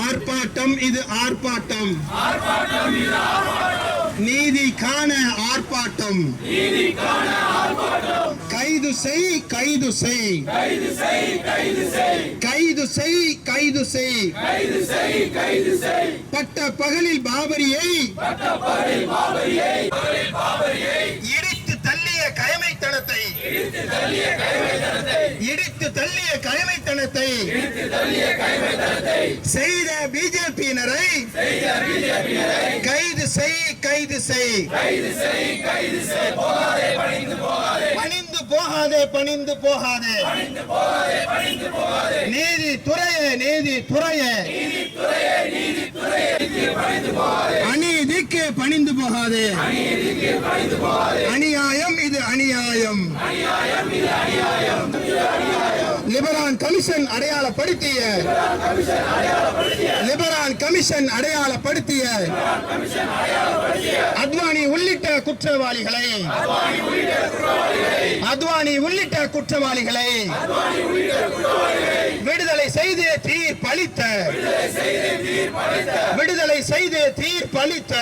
ஆர்ப்பாட்டம் இது ஆர்ப்பாட்டம். நீதி காண ஆர்ப்பாட்டம். கைது செய் கைது செய். கைது செய் கைது செய். பட்ட பகலில் பாபரியை. இடித்து தள்ளிய கயமைத்தனத்தை. இடித்து தள்ளிய கயமைத்தனத்தை. செய்த பிஜேபியினரை. கைது செய் கைது செய். பணிந்து போகாதே. பணிந்து போகாதே நீதி துறையே நீதி துறையே அநீதிக்கு பணிந்து போகாதே. அநியாயம் இது அநியாயம். லிபரான் கமிஷன் அடையாளப்படுத்திய லிபரான் கமிஷன் அடையாளப்படுத்திய அத்வானி உள்ளிட்ட குற்றவாளிகளை அத்வானி உள்ளிட்ட குற்றவாளிகளை விடுதலை செய்து தீர்ப்பளித்த விடுதலை செய்து தீர்ப்பளித்த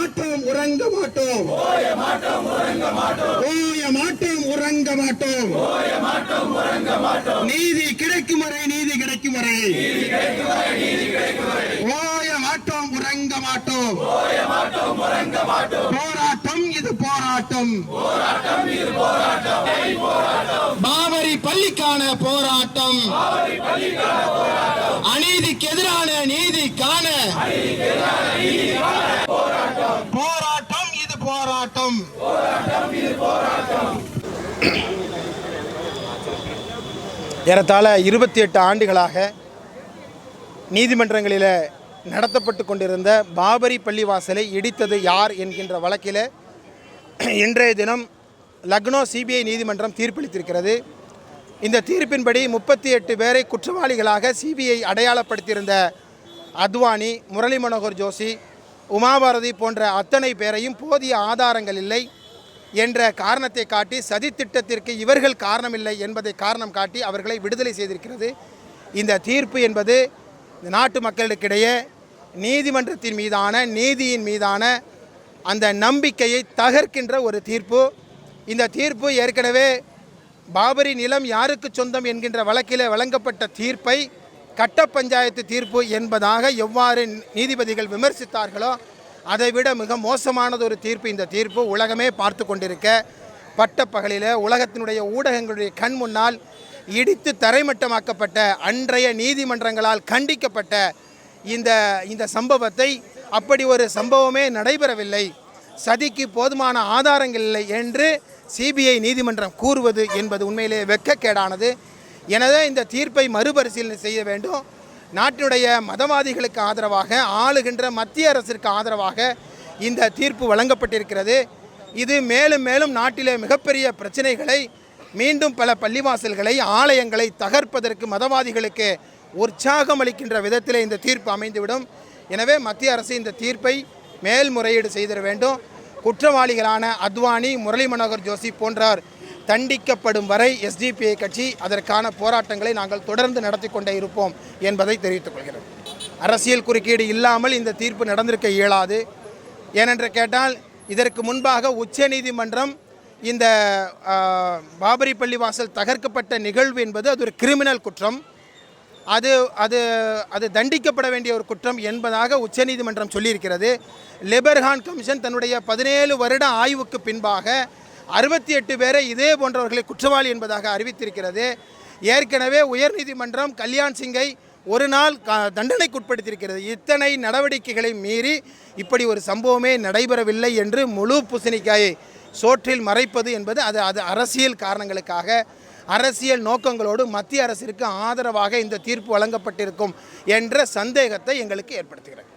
மாட்டோம் உறங்க மாட்டோம். ஓய மாட்டோம் உறங்க மாட்டோம். நீதி கிடைக்கும் வரை நீதி கிடைக்கும் வரை. ஓய மாட்டோம் உறங்க மாட்டோம். போராட்டம் இது போராட்டம். பாபரி பள்ளிக்கான போராட்டம். அநீதிக்கு எதிரான நீதி போராட்டம் போராட்டம் இது போராட்டம். ஏறத்தாழ இருபத்தி எட்டு ஆண்டுகளாக நீதிமன்றங்களில் நடத்தப்பட்டு கொண்டிருந்த பாபரி பள்ளிவாசலை இடித்தது யார் என்கின்ற வழக்கில் இன்றைய தினம் லக்னோ சிபிஐ நீதிமன்றம் தீர்ப்பளித்திருக்கிறது. இந்த தீர்ப்பின்படி முப்பத்தி எட்டு பேரை குற்றவாளிகளாக சிபிஐ அடையாளப்படுத்தியிருந்த அத்வானி முரளி மனோகர் ஜோஷி உமாபாரதி போன்ற அத்தனை பேரையும் போதிய ஆதாரங்கள் இல்லை. என்ற காரணத்தை காட்டி சதித்திட்டத்திற்கு இவர்கள் காரணமில்லை என்பதை காரணம் காட்டி அவர்களை விடுதலை செய்திருக்கிறது. இந்த தீர்ப்பு என்பது நாட்டு மக்களுக்கிடையே நீதிமன்றத்தின் மீதான நீதியின் மீதான அந்த நம்பிக்கையை தகர்க்கின்ற ஒரு தீர்ப்பு. இந்த தீர்ப்பு ஏற்கனவே பாபரி நிலம் யாருக்கு சொந்தம் என்கின்ற வழக்கிலே வழங்கப்பட்ட தீர்ப்பை கட்ட பஞ்சாயத்து தீர்ப்பு என்பதாக எவ்வாறு நீதிபதிகள் விமர்சித்தார்களோ அதைவிட மிக மோசமானது ஒரு தீர்ப்பு இந்த தீர்ப்பு. உலகமே பார்த்து கொண்டிருக்க பட்டப்பகலில் உலகத்தினுடைய ஊடகங்களுடைய கண் முன்னால் இடித்து தரைமட்டமாக்கப்பட்ட அன்றைய நீதிமன்றங்களால் கண்டிக்கப்பட்ட இந்த இந்த சம்பவத்தை அப்படி ஒரு சம்பவமே நடைபெறவில்லை. சதிக்கு போதுமான ஆதாரங்கள் இல்லை என்று சிபிஐ நீதிமன்றம் கூறுவது என்பது உண்மையிலேயே வெக்கக்கேடானது. எனவே இந்த தீர்ப்பை மறுபரிசீலனை செய்ய வேண்டும். நாட்டினுடைய மதவாதிகளுக்கு ஆதரவாக ஆளுகின்ற மத்திய அரசிற்கு ஆதரவாக இந்த தீர்ப்பு வழங்கப்பட்டிருக்கிறது. இது மேலும் மேலும் நாட்டிலே மிகப்பெரிய பிரச்சனைகளை மீண்டும் பல பள்ளிவாசல்களை ஆலயங்களை தகர்ப்பதற்கு மதவாதிகளுக்கு உற்சாகம் அளிக்கின்ற விதத்தில் இந்த தீர்ப்பு அமைந்துவிடும். எனவே மத்திய அரசு இந்த தீர்ப்பை மேல்முறையீடு செய்திட வேண்டும். குற்றவாளிகளான அத்வானி முரளி மனோகர் ஜோஷி போன்றார். தண்டிக்கப்படும் வரை எஸ்டிபிஐ கட்சி அதற்கான போராட்டங்களை நாங்கள் தொடர்ந்து நடத்தி கொண்டே இருப்போம் என்பதை தெரிவித்துக் கொள்கிறோம் அரசியல் குறுக்கீடு இல்லாமல் இந்த தீர்ப்பு நடந்திருக்க இயலாது. ஏனென்று கேட்டால் இதற்கு முன்பாக உச்சநீதிமன்றம் இந்த பாபரி பள்ளிவாசல் தகர்க்கப்பட்ட நிகழ்வு என்பது அது ஒரு கிரிமினல் குற்றம். அது அது அது தண்டிக்கப்பட வேண்டிய ஒரு குற்றம் என்பதாக உச்சநீதிமன்றம் சொல்லியிருக்கிறது. லெபர்ஹான் கமிஷன் தன்னுடைய பதினேழு வருட ஆய்வுக்கு பின்பாக அறுபத்தி எட்டு பேரை இதே போன்றவர்களை குற்றவாளி என்பதாக அறிவித்திருக்கிறது. ஏற்கனவே உயர்நீதிமன்றம் கல்யாண் சிங்கை ஒரு நாள் தண்டனைக்குட்படுத்தியிருக்கிறது. இத்தனை நடவடிக்கைகளை மீறி இப்படி ஒரு சம்பவமே நடைபெறவில்லை என்று முழு பூசணிக்காயை சோற்றில் மறைப்பது என்பது அது அது அரசியல் காரணங்களுக்காக அரசியல் நோக்கங்களோடு மத்திய அரசிற்கு ஆதரவாக இந்த தீர்ப்பு வழங்கப்பட்டிருக்கும் என்ற சந்தேகத்தை எங்களுக்கு ஏற்படுத்துகிறது.